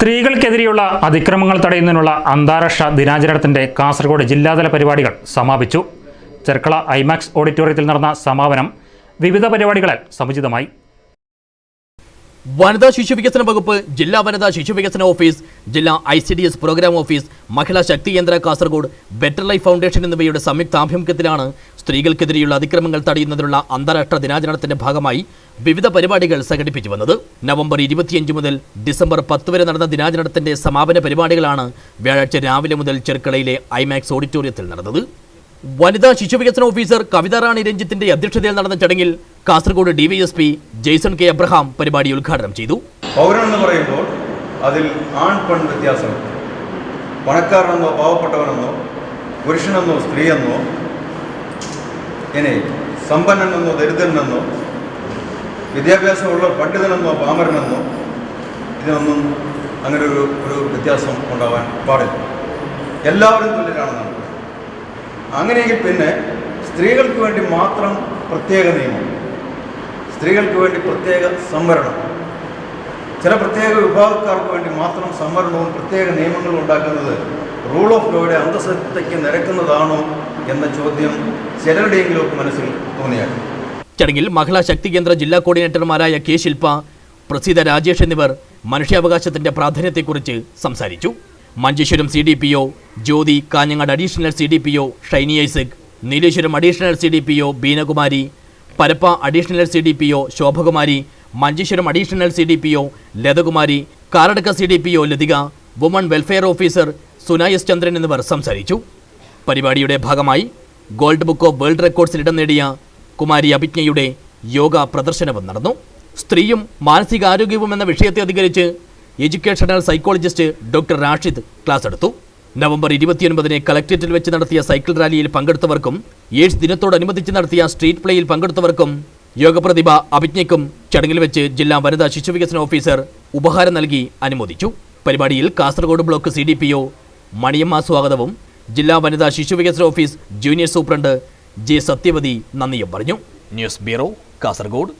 സ്ത്രീകൾക്കെതിരെയുള്ള അതിക്രമങ്ങൾ തടയുന്നതിനുള്ള അന്താരാഷ്ട്ര ദിനാചരണത്തിന്റെ കാസർഗോഡ് ജില്ലാതല പരിപാടികൾ സമാപിച്ചു. ചെർക്കള ഐമാക്സ് ഓഡിറ്റോറിയത്തിൽ നടന്ന സമാപനം വിവിധ പരിപാടികളാൽ സമുചിതമായി. വനിതാ ശിശു വികസന വകുപ്പ് ജില്ലാ വനിതാ ശിശു വികസന ഓഫീസ് ജില്ലാ I C D S program office Mahila Shakti Kendra Kasaragod better life foundation എന്നിവയുടെ സംയുക്താഭിമുഖ്യത്തിലാണ് സ്ത്രീകൾക്കെതിരെയുള്ള അതിക്രമങ്ങൾ തടയുന്നതിനുള്ള അന്താരാഷ്ട്ര ദിനാചരണത്തിന്റെ ഭാഗമായി വിവിധ പരിപാടികൾ സംഘടിപ്പിച്ചു വന്നത്. നവംബർ ഇരുപത്തിയഞ്ച് മുതൽ ഡിസംബർ പത്ത് വരെ നടന്ന ദിനാചരണത്തിന്റെ സമാപന പരിപാടികളാണ് വ്യാഴാഴ്ച രാവിലെ മുതൽ ചെർക്കളയിലെ ഐമാക്സ് ഓഡിറ്റോറിയത്തിൽ നടന്നത്. വനിതാ ശിശു വികസന ഓഫീസർ കവിതാറാണി രഞ്ജിത്തിന്റെ അധ്യക്ഷതയിൽ നടന്ന ചടങ്ങിൽ കാസർഗോഡ് ഡിവൈഎസ്പി ജെയ്സൺ കെ അബ്രഹാം പരിപാടി ഉദ്ഘാടനം ചെയ്തു. പൗരൻ എന്ന് പറയുമ്പോൾ അതിൽ ആൺ പെൺ വ്യത്യാസം പണക്കാരനെന്നോ പാവപ്പെട്ടവനെന്നോ പുരുഷനെന്നോ സ്ത്രീയെന്നോ ഇനി സമ്പന്നനെന്നോ ദരിദ്രനെന്നോ വിദ്യാഭ്യാസമുള്ള പണ്ഡിതനെന്നോ പാമരനെന്നോ ഇതിനൊന്നും അങ്ങനെ ഒരു ഒരു വ്യത്യാസം ഉണ്ടാവാൻ പാടില്ല. എല്ലാവരും തുല്യരാണെന്നാണ്. അങ്ങനെയെങ്കിൽ പിന്നെ സ്ത്രീകൾക്ക് വേണ്ടി മാത്രം പ്രത്യേക നിയമം. സ്ത്രീകൾക്ക് വേണ്ടി പ്രത്യേക സംവരണം. ചില പ്രത്യേക വിഭാഗക്കാർക്ക് വേണ്ടി മാത്രം സംവരണവും പ്രത്യേക നിയമങ്ങളും ഉണ്ടാക്കുന്നത് റൂൾ ഓഫ് ലോയുടെ അന്തസത്തയ്ക്ക് നിരക്കുന്നതാണോ എന്ന ചോദ്യം ചിലരുടെയെങ്കിലും മനസ്സിൽ തോന്നിയാണ് ചടങ്ങിൽ മഹിളാ ശക്തി കേന്ദ്ര ജില്ലാ കോർഡിനേറ്റർമാരായ കെ ശില്പ പ്രസിദ്ധ രാജേഷ് എന്നിവർ മനുഷ്യാവകാശത്തിന്റെ പ്രാധാന്യത്തെക്കുറിച്ച് സംസാരിച്ചു. Manjeshwaram C D P O Jyothi Kanhangad additional C D P O Shiny Isaac Nileshwaram additional C D P O Beenakumari Parappa additional C D P O Shobhakumari Manjeshwaram additional C D P O Lathakumari Karadka C D P O Lathika woman welfare officer Sunayas Chandran എന്നിവർ സംസാരിച്ചു. പരിപാടിയുടെ ഭാഗമായി gold book of world റെക്കോർഡ്സിൽ ഇടം നേടിയ കുമാരി അഭിജ്ഞയുടെ യോഗ പ്രദർശനവും നടന്നു. സ്ത്രീയും മാനസികാരോഗ്യവും എന്ന വിഷയത്തെ അധികരിച്ച് educational psychologist doctor Rashid class എടുത്തു. നവംബർ ഇരുപത്തിയൊൻപതിന് കളക്ട്രേറ്റിൽ വെച്ച് നടത്തിയ സൈക്കിൾ റാലിയിൽ പങ്കെടുത്തവർക്കും എയ്ഡ്സ് ദിനത്തോടനുബന്ധിച്ച് നടത്തിയ സ്ട്രീറ്റ് പ്ലേയിൽ പങ്കെടുത്തവർക്കും യോഗപ്രതിഭ അഭിജ്ഞയ്ക്കും ചടങ്ങിൽ വെച്ച് ജില്ലാ വനിതാ ശിശുവികസന ഓഫീസർ ഉപഹാരം നൽകി അനുമോദിച്ചു. പരിപാടിയിൽ Kasaragod block C D P O Maniyamma സ്വാഗതവും ജില്ലാ വനിതാ ശിശുവികസന office junior superintendent J Sathyavathi നന്ദിയും പറഞ്ഞു. News bureau Kasaragod.